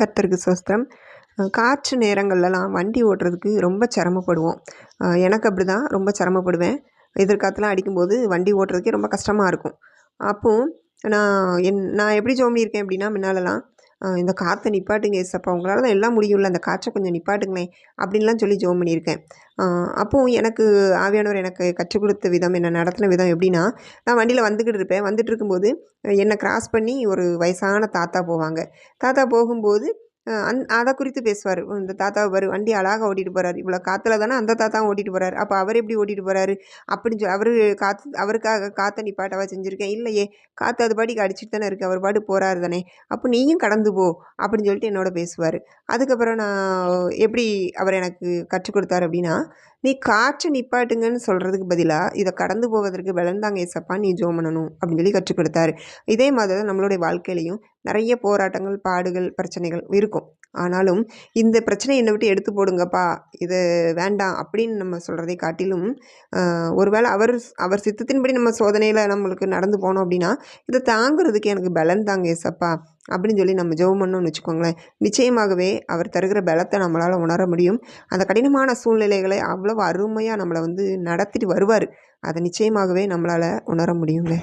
கர்த்தருக்கு சோஸ்திரம் காற்று நேரங்கள்லலாம் வண்டி ஓட்டுறதுக்கு ரொம்ப சிரமப்படுவோம். எனக்கு அப்படி தான் ரொம்ப சிரமப்படுவேன். எதிர்காலத்தில் அடிக்கும்போது வண்டி ஓட்டுறதுக்கே ரொம்ப கஷ்டமாக இருக்கும். அப்போது நான் என் நான் எப்படி ஜெபம் அப்படின்னா முன்னாலலாம் இந்த காற்றை நிப்பாட்டுங்க ஏசப்பா. உங்களால் தான் எல்லாம் முடியும்ல அந்த காற்றை கொஞ்சம் நிப்பாட்டுங்களேன் அப்படின்லாம் சொல்லி ஜோம் பண்ணியிருக்கேன். அப்போது எனக்கு ஆவியானவர் எனக்கு கற்றுக் கொடுத்த விதம் என்னை நடத்தின விதம் எப்படின்னா நான் வண்டியில் வந்துக்கிட்டு இருப்பேன். வந்துட்டு இருக்கும்போது என்னை கிராஸ் பண்ணி ஒரு வயசான தாத்தா போவாங்க. தாத்தா போகும்போது அந் அதை குறித்து பேசுவார். இந்த தாத்தா பாரு வண்டி அழகாக ஓட்டிகிட்டு போகிறாரு இவ்வளோ காற்றுல தானே அந்த தாத்தாவும் ஓட்டிகிட்டு போகிறாரு அப்போ அவர் எப்படி ஓட்டிகிட்டு போகிறாரு அப்படின்னு சொல்லி அவர் காற்று அவருக்காக காற்றை நிப்பாட்டவா செஞ்சுருக்கேன் இல்லையே காற்று அது பாட்டிக்கு அடிச்சுட்டு தானே இருக்குது அவர் பாட்டு போகிறாரு தானே. அப்போ நீயும் கடந்து போ அப்படின்னு சொல்லிட்டு என்னோட பேசுவார். அதுக்கப்புறம் நான் எப்படி அவர் எனக்கு கற்றுக் கொடுத்தாரு அப்படின்னா நீ காற்றை நிப்பாட்டுங்கன்னு சொல்கிறதுக்கு பதிலாக இதை கடந்து போவதற்கு விளந்தாங்க ஏசப்பா நீ ஜோம் பண்ணணும் அப்படின்னு சொல்லி கற்றுக் கொடுத்தாரு. இதே மாதிரி தான் நம்மளுடைய வாழ்க்கையிலையும் நிறைய போராட்டங்கள் பாடுகள் பிரச்சனைகள் இருக்கும். ஆனாலும் இந்த பிரச்சனை என்னை விட்டு எடுத்து போடுங்கப்பா இது வேண்டாம் அப்படின்னு நம்ம சொல்கிறதை காட்டிலும் ஒருவேளை அவர் அவர் சித்தத்தின்படி நம்ம சோதனையில் நம்மளுக்கு நடந்து போனோம் அப்படின்னா இதை தாங்கிறதுக்கு எனக்கு பலன் தாங்க ஏசப்பா அப்படின்னு சொல்லி நம்ம ஜெபம் பண்ணோம்னு வச்சுக்கோங்களேன். நிச்சயமாகவே அவர் தருகிற பலத்தை நம்மளால் உணர முடியும். அந்த கடினமான சூழ்நிலைகளை அவ்வளோ அருமையாக நம்மளை வந்து நடத்திட்டு வருவார். அதை நிச்சயமாகவே நம்மளால் உணர முடியுங்க.